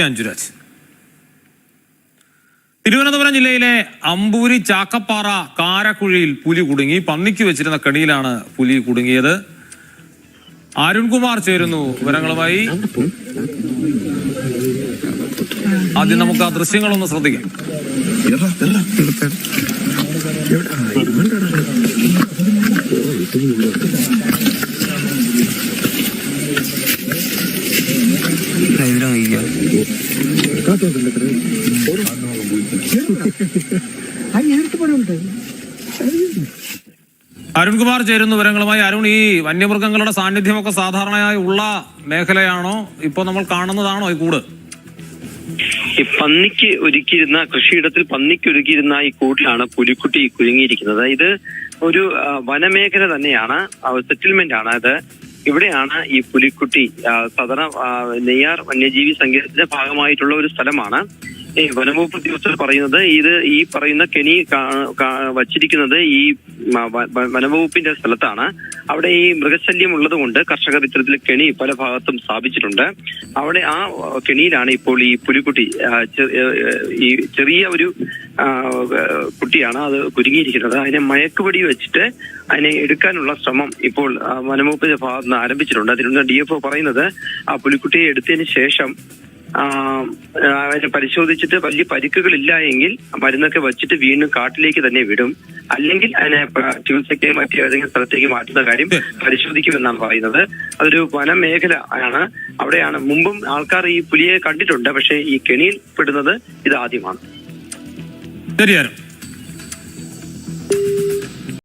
അഞ്ജുരാജ് തിരുവനന്തപുരം ജില്ലയിലെ അമ്പൂരി ചാക്കപ്പാറ കാരക്കുഴിയിൽ പുലി കുടുങ്ങി പന്നിക്ക് വെച്ചിരുന്ന കെണിയിലാണ് പുലി കുടുങ്ങിയത് അരുൺകുമാർ ചേരുന്നു വിവരങ്ങളുമായി ആദ്യം നമുക്ക് ആ ദൃശ്യങ്ങളൊന്ന് ശ്രദ്ധിക്കാം ലൈവിലാണ് കഴിക്കുക അരുൺകുമാർ ചേരുന്ന വിവരങ്ങളുമായി അരുൺ ഈ വന്യമൃഗങ്ങളുടെ സാന്നിധ്യമൊക്കെ സാധാരണയായി ഉള്ള മേഖലയാണോ? ഇപ്പോൾ നമ്മൾ കാണുന്നതാണോ ഈ കൂട്? ഈ പന്നിക്ക് ഒരുക്കിയിരുന്ന കൃഷിയിടത്തിൽ പന്നിക്ക് ഒരുക്കിയിരുന്ന ഈ കൂട്ടിലാണ് പുലിക്കുട്ടി കുരുങ്ങിയിരിക്കുന്നത്. ഇത് ഒരു വനമേഖല തന്നെയാണ്. സെറ്റിൽമെന്റ് ആണ്. അത് ഇവിടെയാണ് ഈ പുലിക്കുട്ടി സദന നെയ്യാർ വന്യജീവി സങ്കേതത്തിന്റെ ഭാഗമായിട്ടുള്ള ഒരു സ്ഥലമാണ്. ഈ വനംവകുപ്പ് ഉദ്യോഗസ്ഥർ പറയുന്നത് ഇത് ഈ പറയുന്ന കെണി കാ- കാ- വച്ചിരിക്കുന്നത് ഈ വനംവകുപ്പിന്റെ സ്ഥലത്താണ്. അവിടെ ഈ മൃഗശല്യം ഉള്ളത് കൊണ്ട് കർഷകർ ഇത്തരത്തിൽ കെണി പല ഭാഗത്തും സ്ഥാപിച്ചിട്ടുണ്ട്. അവിടെ ആ കെണിയിലാണ് ഇപ്പോൾ ഈ പുലിക്കുട്ടി ഈ ചെറിയ ഒരു കുട്ടിയാണ്. അത് കുരുങ്ങിയിരിക്കുന്നത്. അതിനെ മയക്കുപടി വെച്ചിട്ട് അതിനെ എടുക്കാനുള്ള ശ്രമം ഇപ്പോൾ വനംവകുപ്പിന്റെ ഭാഗത്ത് നിന്ന് ആരംഭിച്ചിട്ടുണ്ട്. അതിനുള്ള ഡി എഫ് പറയുന്നത് ആ പുലിക്കുട്ടിയെ എടുത്തതിന് ശേഷം അതിനെ പരിശോധിച്ചിട്ട് വലിയ പരിക്കുകളില്ല എങ്കിൽ മരുന്നൊക്കെ വെച്ചിട്ട് വീണ്ടും കാട്ടിലേക്ക് തന്നെ വിടും. അല്ലെങ്കിൽ അതിനെ ചികിത്സയ്ക്ക് മറ്റു ഏതെങ്കിലും സ്ഥലത്തേക്ക് മാറ്റുന്ന കാര്യം പരിശോധിക്കുമെന്നാണ് പറയുന്നത്. അതൊരു വനമേഖല ആണ്. അവിടെയാണ് മുമ്പും ആൾക്കാർ ഈ പുലിയെ കണ്ടിട്ടുണ്ട്. പക്ഷേ ഈ കെണിയിൽ പെടുന്നത് ഇത് దొరికారు.